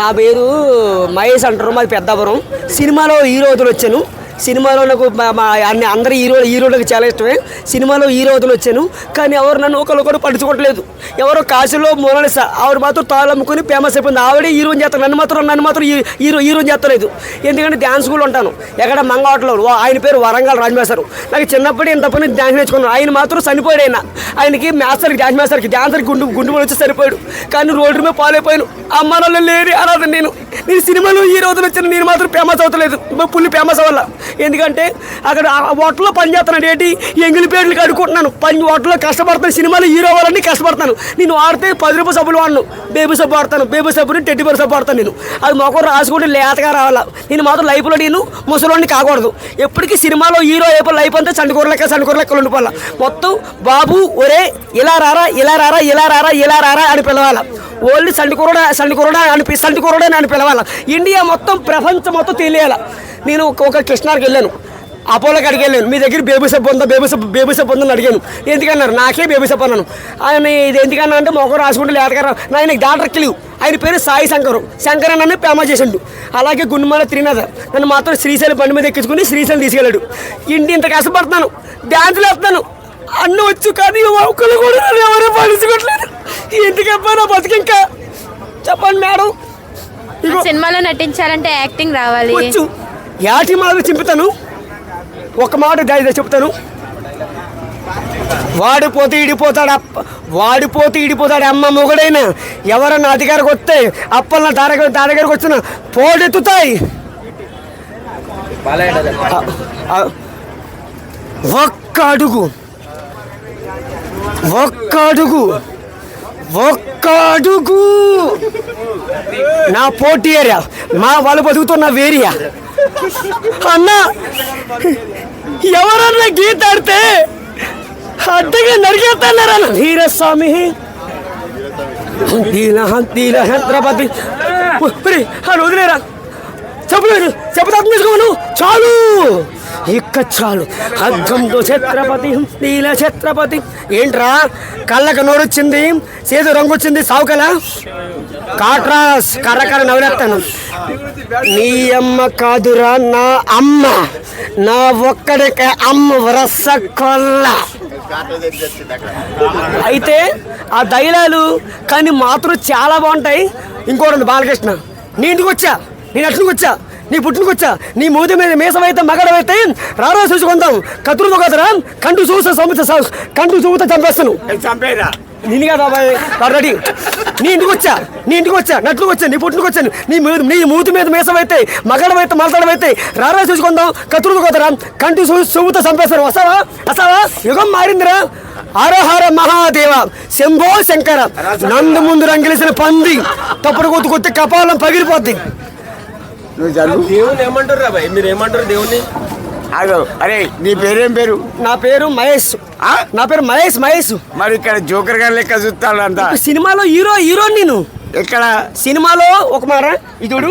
నా పేరు మహేష్ అంటారు మాది పెద్దాపురం సినిమాలో హీరో వదిలి వచ్చాను. సినిమాలో నాకు మా- అన్ని అందరి హీరో హీరోలకు చాలా ఇష్టమే. సినిమాలో హీరో వదిలి వచ్చాను. కానీ ఎవరు నన్ను ఒకరు పట్టించుకోవట్లేదు. ఎవరో కాశీలో మోనాలిసా ఆవిడ మాత్రం తాళమ్ముకుని ఫేమస్ అయిపోయింది. ఆవిడే హీరోని చేస్తారు. నన్ను మాత్రం నన్ను మాత్రం హీరో హీరోని చేస్తలేదు. ఎందుకంటే డ్యాన్స్ స్కూల్ ఉంటాను. ఎక్కడ మంగవాటలో ఆయన పేరు వరంగల్ రాజమేశారు నాకు చిన్నప్పుడు ఇంత పని డ్యాన్స్ నేర్చుకున్నాను. ఆయన మాత్రం చనిపోయాడు ఆయన. ఆయనకి మాస్టర్కి డ్యాన్స్ మాస్టర్కి డ్యాన్సర్కి గుండు గుండు వచ్చి సరిపోయాడు కానీ రోడ్డు మీద పాలైపోయాను. అమ్మ వాళ్ళు లేని అనాథ నేను. నేను సినిమాలో ఈ అవుతాను వచ్చిన నేను మాత్రం ఫేమస్ అవుతలేదు. పుల్లి ఫేమస్ అవ్వాల. ఎందుకంటే అక్కడ హోటల్లో పని చేస్తున్నాడు ఏంటి? ఎంగిలి పేర్లు కడుక్కుంటున్నాను. పని హోటల్లో కష్టపడతాను సినిమాలు హీరో అవ్వాలని కష్టపడతాను నేను వాడితే పది రూపాయల సబ్బులు వాడను. బేబీ సబ్బు వాడతాను. బేబీ సబ్బుని టెడ్డి బర్ సబ్బు వాడతాను నేను. అది మొక్క రాసుకుంటే లేతగా రావాలా. నేను మాత్రం లైఫ్లో నేను ముసలోని కాకూడదు. ఎప్పటికీ సినిమాలో హీరో అయిపోయి లైఫ్ అంతా చండుకూర లెక్క చండుకూర లెక్కలు ఉండిపోవాల. మొత్తం బాబు ఒరే ఇలా రారా ఇలా రారా ఇలా రారా ఇలా రారా అని పిలవాలి. ఓన్లీ సండుకూరడా సండుకూరడా అని సండుకూరడా అని పిలవాలి. ఇండియా మొత్తం ప్రపంచం మొత్తం తెలియాలా? నేను ఒక- ఒక కృష్ణాకి వెళ్ళాను. అపోలో కాడికి వెళ్ళాను. మీ దగ్గర బేబీ సబ్బు ఉందా? బేబీ సబ్బు బేబీ సబ్బు ఉందని అడిగాను. ఎందుకన్నారు? నాకే బేబీ సబ్బు అన్నాను. ఆయన ఇది ఎందుకన్నా అంటే మొక్క రాసుకుంటే లేదగారు ఆయన డాక్టర్ లేవు ఆయన పేరు సాయి శంకరు. శంకర్ అన్న ప్రేమ చేసిండు. అలాగే గుండుమాల త్రినాథ. నన్ను మాత్రం శ్రీశైలం బండి మీద ఎక్కించుకుని శ్రీశైలం తీసుకెళ్ళాడు. ఇంటి ఇంత కష్టపడుతున్నాను. డ్యాన్స్ వేస్తున్నాను అన్న వచ్చు కానీ ఒక్కరు కూడా ఎవరూ ఎవరు ఎందుకప్పా నా బతికి ఇంకా? చెప్పండి మేడం. సినిమాలో నటించాలంటే యాక్టింగ్ రావాలి. వచ్చు. యాటి మాట చింపుతాను. ఒక మాట దయ చెప్తాను. వాడిపోతే ఇడిపోతాడు అప్ప వాడిపోతే ఇడిపోతాడు అమ్మ మొగుడైనా. ఎవరన్నా అధికారికి వస్తే అప్పల తారగ తారగారికి వచ్చిన పోడెత్తుతాయి. ఒక్క అడుగు. ఒక్క అడుగు. ఒక్క అడుగు నా పోటీ ఏరియా. మా వాళ్ళు బతుకుతున్న వేరియా. అన్న ఎవరన్నా గీత ఆడితే అడ్డగా నరికేస్తున్నారన్న వీరస్వామి. హంతీల హంతీల అని వదిలేరా? చెప్పలేదు చెప్పదాం చాలు. ఇక్క చాలు హగ్గంతో ఛత్రపతి నీల ఛత్రపతి. ఏంట్రా? కళ్ళకు నోరొచ్చింది? చేతు రంగు వచ్చింది సావుకల? కాట్రా కర్రకర నవ్వులేస్తాను నీ అమ్మ కాదురా నా అమ్మ. నా ఒక్కడికే అమ్మ వరస కొల్ల. అయితే ఆ దైలాలు కానీ మాత్రం చాలా బాగుంటాయి. ఇంకోటి బాలకృష్ణ. నీ ఇంటికి వచ్చా? నేను అట్లకి వచ్చా? నీ పుట్టినకి వచ్చా? నీ మూతి మీద మీసమైతే మగడమైతే రారా చూసుకుందాం కత్తులతో కదరా కంటు చూస సముత కంటు చూత చంపేస్తాను. చంపేరా. నేను కదా బాబాయ్. నీ ఇంటికి వచ్చా? నీ ఇంటికి వచ్చా? నట్లు వచ్చా? నీ పుట్టినకి వచ్చాను. నీ నీ మూతి మీద మీసమైతే మగడమైతే మలతడమైతే రారా చూసుకుందాం కత్తులతో కదరా కంటు చూ చూత చంపేస్తాను. వస్తావా? వస్తావా? యుగం మారిందిరా. హరహర మహాదేవ. శంభో శంకర. నందు ముందు రంగిలిసిన పంది. తప్పుడు కొత్త కొత్త కపాలం పగిలిపోద్ది. నువ్వు చదువు దేవుని ఏమంటారు రా భయ్ మీరు ఏమంటారు దేవుని ఆగు అరే నీ పేరేం పేరు నా పేరు మహేష్ ఆ? నా పేరు మహేష్ మహేష్ మరి ఇక్కడ జోకర్ గారు లెక్క చూస్తాడు అంతా సినిమాలో హీరో హీరో నేను ఇక్కడ సినిమాలో ఒక మాట ఇదుడు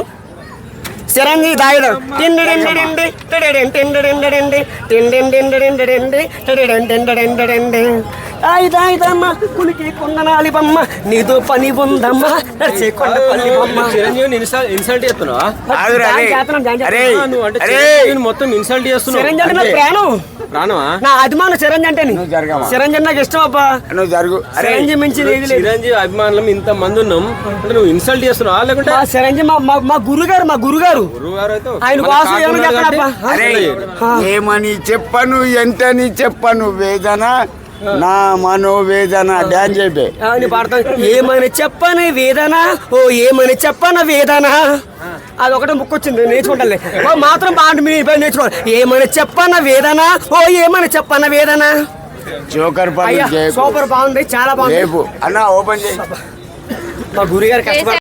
చిరంజీవి దాయడం. దాయి దాయి దమ్మ, కులికి కుందనాలి బొమ్మ నీతో పని ఉందమ్మ నడిచే కొండ బొమ్మ చిరంజీవిని ఇన్సల్ట్ ఇన్సల్ట్ చేస్తున్నావా? మొత్తం ఇన్సల్ట్ చేస్తున్నావు. చిరంజీవి ప్రాణం. ప్రాణమా? నా అభిమానం చిరంజీవి అంటే? చిరంజీవి నాకు ఇష్టం అబ్బా. నువ్వు జరుగు. చిరంజీవి మించి ఏది లేదు. చిరంజీవి అభిమానులం ఇంత మంది ఉన్నాం. అంటే నువ్వు ఇన్సల్ట్ చేస్తున్నావా? లేకుంటే మా చిరంజీవి మా- మా గురుగారు మా గురుగారు. ఆయన కోసం. ఏమని చెప్పను ఎంతని చెప్పను వేదన? నా మనోవేదన డాన్స్ చెప్పే ఏమని చెప్పని వేదన? ఓ ఏమని చెప్పన వేదన? అది ఒకటే ముక్కు వచ్చింది నేర్చుకుంటాను ఓ మాత్రం పాట మీ నేర్చుకోవాలి ఏమని చెప్పన వేదన? ఓ ఏమని చెప్పన వేదన? జోకర్ సూపర్ బాగుంది చాలా బాగుంది. అన్న ఓపెన్ చేయి. మా గురుగారు కష్టపడ